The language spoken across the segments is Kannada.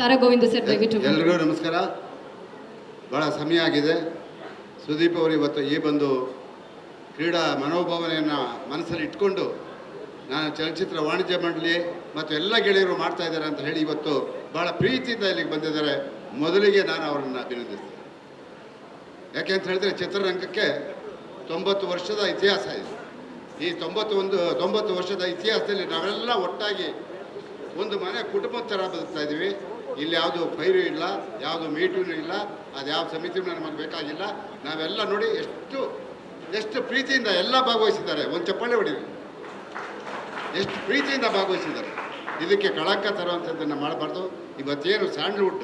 ಸಾರಾ ಗೋವಿಂದ ಸರ್ ದಯವಿಟ್ಟು ನಮಸ್ಕಾರ. ಭಾಳ ಸಮಯ ಆಗಿದೆ. ಸುದೀಪ್ ಅವರು ಇವತ್ತು ಈ ಬಂದು ಕ್ರೀಡಾ ಮನೋಭಾವನೆಯನ್ನು ಮನಸ್ಸಲ್ಲಿ ಇಟ್ಕೊಂಡು ನಾನು ಚಲನಚಿತ್ರ ವಾಣಿಜ್ಯ ಮಂಡಳಿ ಮತ್ತು ಎಲ್ಲ ಗೆಳೆಯರು ಮಾಡ್ತಾ ಇದ್ದಾರೆ ಅಂತ ಹೇಳಿ ಇವತ್ತು ಭಾಳ ಪ್ರೀತಿಯಿಂದ ಇಲ್ಲಿಗೆ ಬಂದಿದ್ದಾರೆ. ಮೊದಲಿಗೆ ನಾನು ಅವರನ್ನು ಅಭಿನಂದಿಸ್ತೀನಿ. ಯಾಕೆ ಅಂತ ಹೇಳಿದ್ರೆ ಚಿತ್ರರಂಗಕ್ಕೆ ತೊಂಬತ್ತು ವರ್ಷದ ಇತಿಹಾಸ ಇದೆ. ಈ ತೊಂಬತ್ತು ಒಂದು ತೊಂಬತ್ತು ವರ್ಷದ ಇತಿಹಾಸದಲ್ಲಿ ನಾವೆಲ್ಲ ಒಟ್ಟಾಗಿ ಒಂದು ಮನೆ ಕುಟುಂಬದ ಥರ ಬದುಕ್ತಾ ಇದ್ದೀವಿ. ಇಲ್ಲಿ ಯಾವುದು ಪೈರು ಇಲ್ಲ, ಯಾವುದು ಮೀಟೂ ಇಲ್ಲ, ಅದು ಯಾವ ಸಮಿತಿಯೂ ನಮಗೆ ಬೇಕಾಗಿಲ್ಲ. ನಾವೆಲ್ಲ ನೋಡಿ ಎಷ್ಟು ಎಷ್ಟು ಪ್ರೀತಿಯಿಂದ ಎಲ್ಲ ಭಾಗವಹಿಸಿದ್ದಾರೆ. ಒಂದು ಚಪ್ಪಾಳೆ ಹೊಡೀರಿ. ಎಷ್ಟು ಪ್ರೀತಿಯಿಂದ ಭಾಗವಹಿಸಿದ್ದಾರೆ. ಇದಕ್ಕೆ ಕಳಂಕ ತರುವಂಥದ್ದನ್ನು ಮಾಡಬಾರ್ದು. ಇವತ್ತೇನು ಸ್ಯಾಂಡ್ಲ್ವುಡ್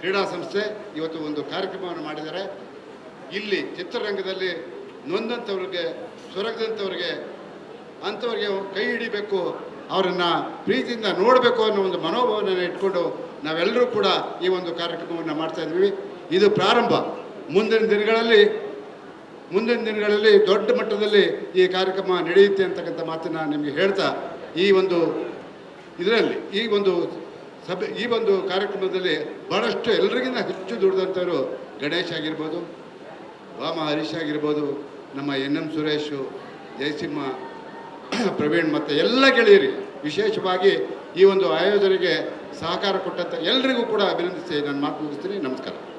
ಕ್ರೀಡಾ ಸಂಸ್ಥೆ ಇವತ್ತು ಒಂದು ಕಾರ್ಯಕ್ರಮವನ್ನು ಮಾಡಿದ್ದಾರೆ. ಇಲ್ಲಿ ಚಿತ್ರರಂಗದಲ್ಲಿ ನೊಂದಂಥವ್ರಿಗೆ ಸೊರಗದಂಥವ್ರಿಗೆ ಅಂಥವ್ರಿಗೆ ಕೈ ಹಿಡಿಬೇಕು ಅವರನ್ನು ಪ್ರೀತಿಯಿಂದ ನೋಡಬೇಕು ಅನ್ನೋ ಒಂದು ಮನೋಭಾವನೆಯನ್ನು ಇಟ್ಕೊಂಡು ನಾವೆಲ್ಲರೂ ಕೂಡ ಈ ಒಂದು ಕಾರ್ಯಕ್ರಮವನ್ನು ಮಾಡ್ತಾ ಇದ್ದೀವಿ ಇದು ಪ್ರಾರಂಭ. ಮುಂದಿನ ದಿನಗಳಲ್ಲಿ ಮುಂದಿನ ದಿನಗಳಲ್ಲಿ ದೊಡ್ಡ ಮಟ್ಟದಲ್ಲಿ ಈ ಕಾರ್ಯಕ್ರಮ ನಡೆಯುತ್ತೆ ಅಂತಕ್ಕಂಥ ಮಾತನ್ನು ನಿಮಗೆ ಹೇಳ್ತಾ ಈ ಒಂದು ಇದರಲ್ಲಿ, ಈ ಒಂದು ಸಭೆ, ಈ ಒಂದು ಕಾರ್ಯಕ್ರಮದಲ್ಲಿ ಭಾಳಷ್ಟು ಎಲ್ರಿಗಿಂತ ಹೆಚ್ಚು ದುಡಿದಂಥವರು ಗಣೇಶ್ ಆಗಿರ್ಬೋದು ವಾಮ ಹರೀಶ್ ಆಗಿರ್ಬೋದು, ನಮ್ಮ ಎನ್ ಎಂ ಸುರೇಶು, ಜಯಸಿಂಹ ಪ್ರವೀಣ್ ಮತ್ತು ಎಲ್ಲ ಗೆಳೆಯರಿ ವಿಶೇಷವಾಗಿ ಈ ಒಂದು ಆಯೋಜನೆಗೆ ಸಹಕಾರ ಕೊಟ್ಟಂಥ ಎಲ್ರಿಗೂ ಕೂಡ ಅಭಿನಂದಿಸಿ, ನಾನು ಮಾತು ಮುಗಿಸ್ತೀನಿ. ನಮಸ್ಕಾರ.